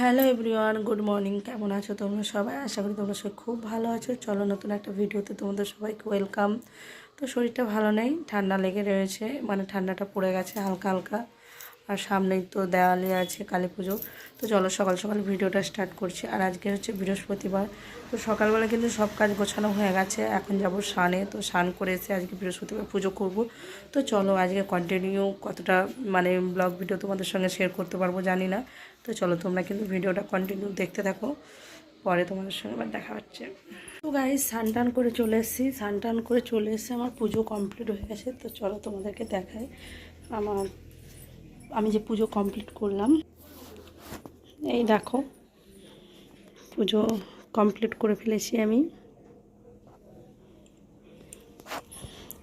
Hello everyone, good morning. কেমন আছো তোমরা সবাই? আশা করি তোমরা সবাই খুব ভালো আছো। চলো নতুন একটা ভিডিওতে তোমাদের সবাইকে ওয়েলকাম। তো শরীরটা ভালো নেই, ঠান্ডা লেগে রয়েছে মানে ঠান্ডাটা পড়ে গেছে হালকা হালকা। আর সামনেই তো দেওয়ালি আছে, কালী পুজো। তো চলো সকাল সকাল ভিডিওটা স্টার্ট করছি। আর আজকে হচ্ছে বৃহস্পতিবার। তো সকালবেলা কিন্তু সব কাজ গোছানো হয়ে গেছে। এখন যাব স্নানে। তো স্নান করে এসে আজকে বৃহস্পতিবার পুজো করব। তো চলো আজকে কন্টিনিউ কতটা মানে ব্লগ ভিডিও তোমাদের সঙ্গে শেয়ার করতে পারব জানি না। তো চলো তোমরা কিন্তু ভিডিওটা কন্টিনিউ দেখতে থাকো। পরে তোমাদের সঙ্গে আবার দেখা হচ্ছে। তো স্নান টান করে চলে এসেছি। টান করে চলে এসে আমার পুজো কমপ্লিট হয়ে গেছে। তো চলো তোমাদেরকে দেখাই আমার আমি যে পুজো কমপ্লিট করলাম, এই দেখো, পুজো কমপ্লিট করে ফেলেছি আমি।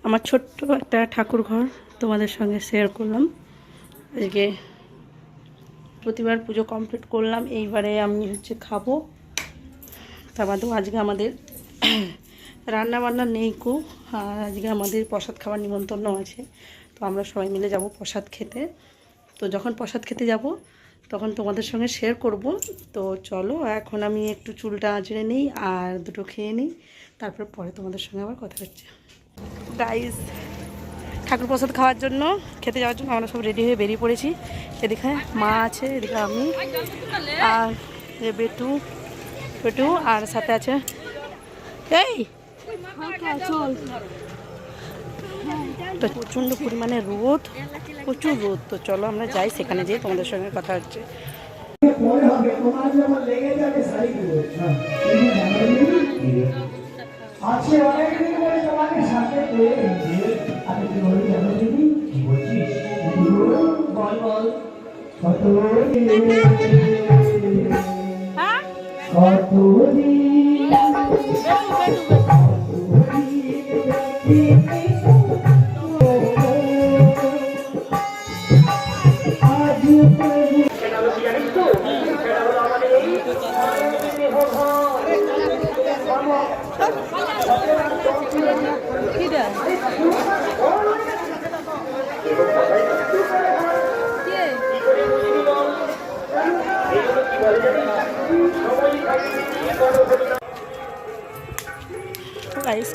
আমার ছোট্ট একটা ঠাকুর ঘর তোমাদের সঙ্গে শেয়ার করলাম। আজকে প্রতিবার পুজো কমপ্লিট করলাম, এইবারে আমি হচ্ছে খাব। তার বাদেও আজকে আমাদের রান্না বান্না নেই কো, আর আজকে আমাদের প্রসাদ খাবার নিমন্ত্রণ আছে। তো আমরা সবাই মিলে যাব প্রসাদ খেতে। তো যখন প্রসাদ খেতে যাব, তখন তোমাদের সঙ্গে শেয়ার করব। তো চলো, এখন আমি একটু চুলটা আঁচড়ে নিই আর দুটো খেয়ে নিই। তারপর পরে তোমাদের সঙ্গে আবার কথা হচ্ছে। গাইস ঠাকুর প্রসাদ খাওয়ার জন্য, খেতে যাওয়ার জন্য আমরা সব রেডি হয়ে বেরিয়ে পড়েছি। এদিকে মা আছে, এদিকে আমি আর বেটু বেটু আর সাথে আছে। এই! তো প্রচণ্ড পরিমাণে রোদ প্রচুর রোদ। তো চলো আমরা যাই সেখানে যেয়ে তোমাদের সঙ্গে কথা হচ্ছে। পরে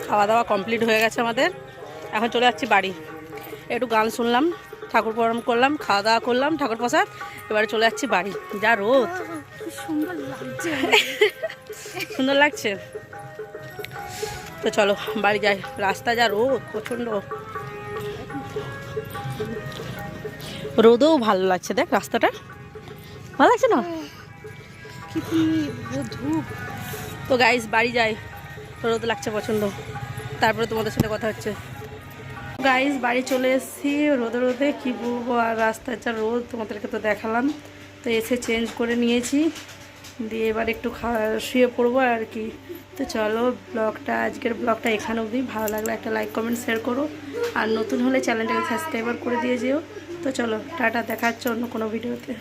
খাওয়া দাওয়া কমপ্লিট হয়ে গেছে আমাদের। এখন চলে যাচ্ছি বাড়ি। একটু গান শুনলাম। ঠাকুর প্রণাম করলাম, খাওয়া দাওয়া করলাম, ঠাকুর প্রসাদ। এবারে চলে যাচ্ছি বাড়ি। যা রোদ। সুন্দর লাগছে? তো চলো, বাড়ি যাই। রাস্তা যা রোদ, প্রচণ্ড। রোদেও ভালো লাগছে, দেখ রাস্তাটা। ভালো লাগছে না? তো গাইস বাড়ি যাই। রোদ লাগছে পছন্দ তারপরে তোমাদের সাথে কথা হচ্ছে। গাইস বাড়ি চলে এসেছি। রোদে রোদে কী বলব, আর রাস্তায় যা রোদ, তোমাদেরকে তো দেখালাম। তো এসে চেঞ্জ করে নিয়েছি। দিয়ে এবার একটু শুয়ে পড়ব আর কি। তো চলো ব্লগটা আজকের ব্লগটা এখানে অবধি। ভালো লাগলে একটা লাইক কমেন্ট শেয়ার করো। আর নতুন হলে চ্যানেলটাকে সাবস্ক্রাইবার করে দিয়ে যেও। তো চলো, টাটা, দেখা হচ্ছে অন্য কোনো ভিডিওতে